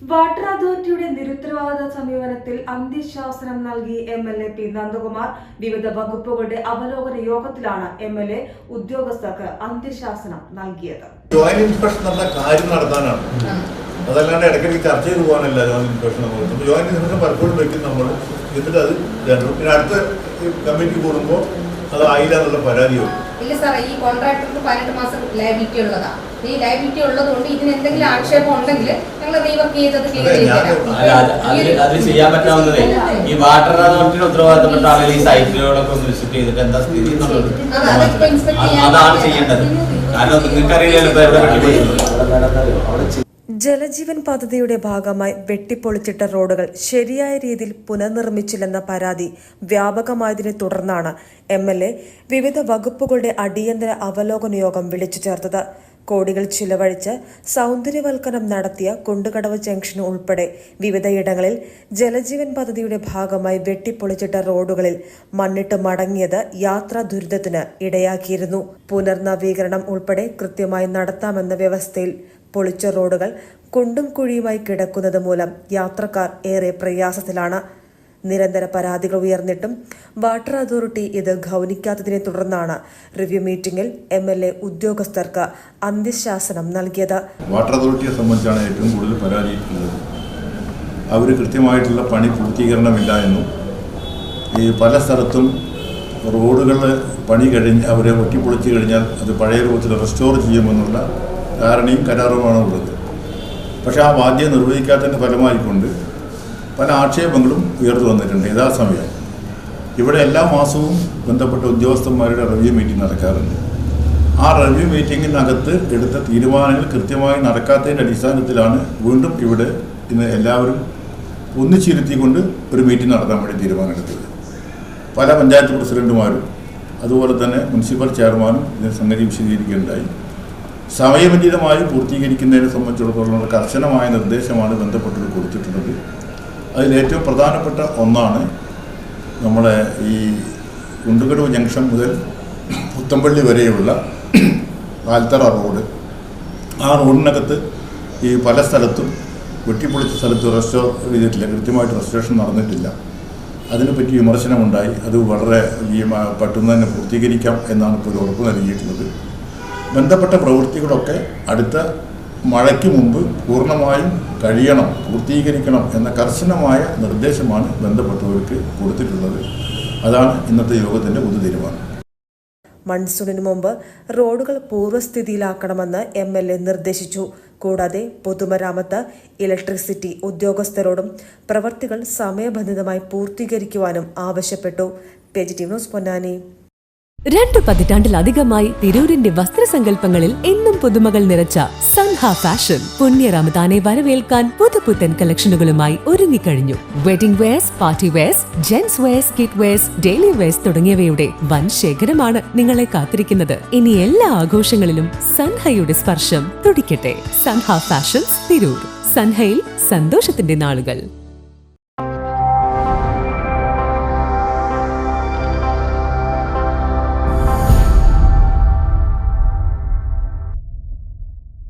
Water അതോറിറ്റിയുടെ നിരുത്തരവാദ സമീപനത്തിൽ അന്ത്യശാസനം നൽകി M L A P Nandakumar. വിവിധ വകുപ്പുകളുടെ അവലോകന യോഗത്തിലാണ് എം എൽ എ ഉദ്യോഗസ്ഥർക്ക് അന്ത്യശാസനം നൽകിയത്. അതല്ലാണ്ട് ഇടയ്ക്കിടയ്ക്ക് ചർച്ച ചെയ്ത് പോകാനല്ല ജോയിന്റ് ഇൻസ്പെക്ഷൻ നമ്മൾ ജോയിന്റ് ഇൻസ്പെക്ഷൻ പലപ്പോഴും വെക്കും നമ്മൾ എന്നിട്ട് അത് ഇതാക്കും. പിന്നെ അടുത്ത കമ്മിറ്റി കൂടുമ്പോൾ അത് ആയില്ല എന്നുള്ള പരാതി വരും ഇല്ല സാറേ ഈ കോൺട്രാക്ടർക്ക് പതിനെട്ട് മാസം ലയബിലിറ്റി ഉള്ളതാണ് ഈ ലയബിലിറ്റി ഉള്ളതുകൊണ്ട് ഇതിന് എന്തെങ്കിലും ആക്ഷേപം ഉണ്ടെങ്കിൽ ഞങ്ങൾ റീവർക്ക് ചെയ്തത് അതെ, അതിൽ ചെയ്യാൻ പറ്റാവുന്നതേ. ഈ വാട്ടർ അതോറിറ്റിയുടെ ഉത്തരവാദിത്തപ്പെട്ട ആളുകൾ ഈ സൈറ്റുകളൊക്കെ ഒന്ന് വിസിറ്റ് ചെയ്തിട്ട് എന്താ സ്ഥിതി എന്നുള്ളത് അതാണ് ചെയ്യേണ്ടത്. കാരണം നിങ്ങൾക്കറിയില്ലല്ലോ ഇപ്പൊ എവിടെ വെട്ടിപ്പോയിട്ടുള്ളത് ജലജീവൻ പദ്ധതിയുടെ ഭാഗമായി വെട്ടിപ്പൊളിച്ചിട്ട റോഡുകൾ ശരിയായ രീതിയിൽ പുനർനിർമ്മിച്ചില്ലെന്ന പരാതി വ്യാപകമായതിനെ തുടർന്നാണ് എം എൽ എ വിവിധ വകുപ്പുകളുടെ അടിയന്തര അവലോകന യോഗം വിളിച്ചു ചേർത്തത്. കോടികൾ ചിലവഴിച്ച് സൗന്ദര്യവൽക്കരണം നടത്തിയ കുണ്ടുകടവ് ജംഗ്ഷൻ ഉൾപ്പെടെ വിവിധയിടങ്ങളിൽ ജലജീവൻ പദ്ധതിയുടെ ഭാഗമായി വെട്ടിപ്പൊളിച്ചിട്ട റോഡുകളിൽ മണ്ണിട്ട് മടങ്ങിയത് യാത്രാ ദുരിതത്തിന് ഇടയാക്കിയിരുന്നു. പുനർനവീകരണം ഉൾപ്പെടെ കൃത്യമായി നടത്താമെന്ന വ്യവസ്ഥയിൽ പൊളിച്ച റോഡുകൾ കുണ്ടും കുഴിയുമായി കിടക്കുന്നത് മൂലം യാത്രക്കാർ ഏറെ പ്രയാസത്തിലാണ്. നിരന്തര പരാതികൾ ഉയർന്നിട്ടും വാട്ടർ അതോറിറ്റി ഇത് ഗൗനിക്കാത്തതിനെ തുടർന്നാണ് റിവ്യൂ മീറ്റിംഗിൽ എം എൽ എ ഉദ്യോഗസ്ഥർക്ക് അന്ത്യശാസനം നൽകിയത്. വാട്ടർ അതോറിറ്റിയെ സംബന്ധിച്ചാണ് ഏറ്റവും കൂടുതൽ പരാതി അവർ കൃത്യമായിട്ടുള്ള പണി പൂർത്തീകരണമില്ല എന്നും ഈ പല സ്ഥലത്തും റോഡുകൾ പണി കഴിഞ്ഞ് അവരെ ഒട്ടിപ്പൊളിച്ച് കഴിഞ്ഞാൽ അത് പഴയ രൂപത്തിൽ റെസ്റ്റോർ ചെയ്യുമെന്നുള്ള ധാരണയും കരാറുമാണ് ഉള്ളത്. പക്ഷേ ആ ബാധ്യത നിർവഹിക്കാത്തതിന്റെ ഫലമായിക്കൊണ്ട് പല ആക്ഷേപങ്ങളും ഉയർന്നു വന്നിട്ടുണ്ട് യഥാസമയം. ഇവിടെ എല്ലാ മാസവും ബന്ധപ്പെട്ട ഉദ്യോഗസ്ഥന്മാരുടെ റിവ്യൂ മീറ്റിംഗ് നടക്കാറുണ്ട്. ആ റിവ്യൂ മീറ്റിങ്ങിനകത്ത് എടുത്ത തീരുമാനങ്ങൾ കൃത്യമായി നടക്കാത്തതിന്റെ അടിസ്ഥാനത്തിലാണ് വീണ്ടും ഇവിടെ ഇന്ന് എല്ലാവരും ഒന്നിച്ചിരുത്തിക്കൊണ്ട് ഒരു മീറ്റിംഗ് നടത്താൻ വേണ്ടി തീരുമാനമെടുത്തത്. പല പഞ്ചായത്ത് പ്രസിഡന്റുമാരും അതുപോലെ തന്നെ മുനിസിപ്പൽ ചെയർമാനും ഇതിന് സംഗതി വിശദീകരിക്കുകയുണ്ടായി. സമയബന്ധിതമായി പൂർത്തീകരിക്കുന്നതിനെ സംബന്ധിച്ചിടത്തോളം കർശനമായ നിർദ്ദേശമാണ് ബന്ധപ്പെട്ടത് കൊടുത്തിട്ടുള്ളത്. അതിലേറ്റവും പ്രധാനപ്പെട്ട ഒന്നാണ് നമ്മുടെ ഈ കുണ്ടുകടവ് ജംഗ്ഷൻ മുതൽ പുത്തമ്പള്ളി വരെയുള്ള ആൽത്തറ റോഡ്. ആ റോഡിനകത്ത് ഈ പല സ്ഥലത്തും വെട്ടിപ്പൊളിച്ച സ്ഥലത്ത് റെസ്റ്റോർ ചെയ്തിട്ടില്ല. കൃത്യമായിട്ട് റെസ്റ്റോറേഷൻ നടന്നിട്ടില്ല. അതിനെപ്പറ്റി വിമർശനമുണ്ടായി. അത് വളരെ ഈ പെട്ടെന്ന് തന്നെ പൂർത്തീകരിക്കാം എന്നാണ് ഇപ്പോൾ ഉറപ്പ് നൽകിയിട്ടുള്ളത്. ബന്ധപ്പെട്ട പ്രവൃത്തികളൊക്കെ അടുത്ത മഴയ്ക്ക് മുമ്പ് പൂർണമായും കഴിയണം പൂർത്തീകരിക്കണം എന്ന കർശനമായ നിർദ്ദേശമാണ് ബന്ധപ്പെട്ടവർക്ക് കൊടുത്തിട്ടുള്ളത്. അതാണ് ഇന്നത്തെ യോഗത്തിന്റെ പൊതു തീരുമാനം. മൺസൂണിന് മുമ്പ് റോഡുകൾ പൂർവസ്ഥിതിയിലാക്കണമെന്ന് എം എൽ എ നിർദ്ദേശിച്ചു. കൂടാതെ പൊതുമരാമത്ത് ഇലക്ട്രിസിറ്റി ഉദ്യോഗസ്ഥരോടും പ്രവർത്തികൾ സമയബന്ധിതമായി പൂർത്തീകരിക്കുവാനും ആവശ്യപ്പെട്ടു. Positive news Ponnani. രണ്ടു പതിറ്റാണ്ടിലധികമായി തിരൂരിന്റെ വസ്ത്രസങ്കല്പങ്ങളിൽ എന്നും പുതുമകൾ നിറച്ച സൻഹ ഫാഷൻ പുണ്യ റമദാനെ വരവേൽക്കാൻ പുതുപുത്തൻ കളക്ഷനുകളുമായി ഒരുങ്ങിക്കഴിഞ്ഞു wedding wears party wears gents wears kid wears daily wears തുടങ്ങിയവയുടെ വൻ ശേഖരമാണ് നിങ്ങളെ കാത്തിരിക്കുന്നത്. ഇനി എല്ലാ ആഘോഷങ്ങളിലും സൻഹയുടെ സ്പർശം തുടിക്കട്ടെ. സൻഹ ഫാഷൻസ് തിരൂർ. സൻഹയിൽ സന്തോഷത്തിന്റെ നാളുകൾ.